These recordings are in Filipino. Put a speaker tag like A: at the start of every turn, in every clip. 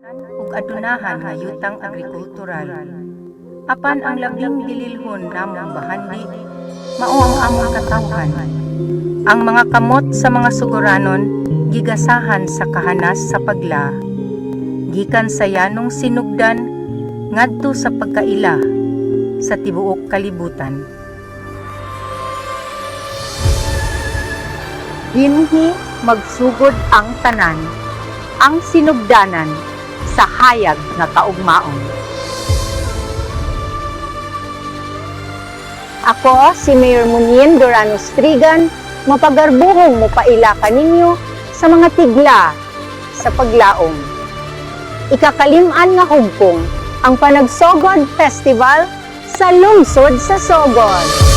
A: ug adunahan nga yutang agrikultural. Apan ang labing dililhon namong bahandi, mao ang among katawhan. Ang mga kamot sa mga suguranon, gigasahan sa kahanas sa pagla. Gikan sa yanong sinugdan, ngadto sa pagkaila, sa tibuok kalibutan.
B: Dinhi magsugod ang tanan, ang sinugdanan sa hayag nga kaugmaon. Ako si Mayor Munien Doranos Strigan, mapagarbuhong mo paila kaninyo sa mga tigla sa paglaom. Ikakaliman nga hugpong ang Panagsogod Festival sa lungsod sa Sogod.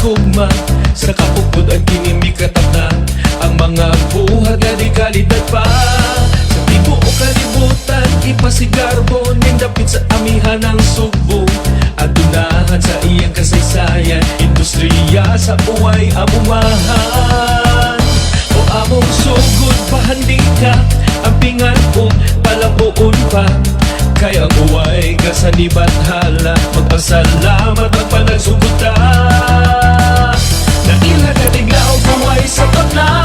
C: Kugma Sa kapugod ang kini mikatap Ang mga buhat nga di kalidad pa. Sa tibo o kalibutan Ipasigarbo Nindapit sa amihan ng subo. Adunahan sa iyang kasaysayan Industriya sa buhay amumahan O among sugod pahandi ka Ang pingan kong palabuon pa. Kaya buhay ka sa hala Magpasalamat ang panagsugod buhay sa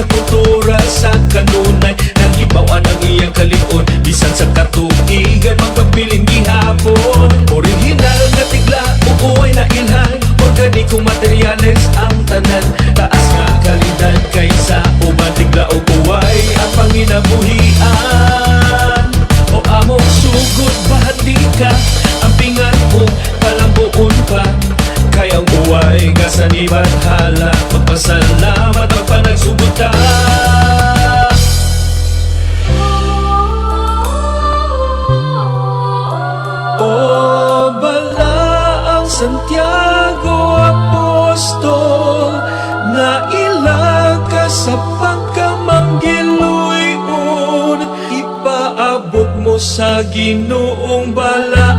C: sa kultura sa kanunay Nang ibawan ang iyang kalion Bisan sa katuigan Magpagbiling gihapon. Original na tigla Uway na ilhan. Organikong materyales ang tanan. Taas nga kalidad Kaysa uban. Tigla o uway Ang panginabuhian. O among sugod bahati ka Santiago Apostol Na ilaga sa pagkamanggiluyon Ipaabot mo sa ginoong bala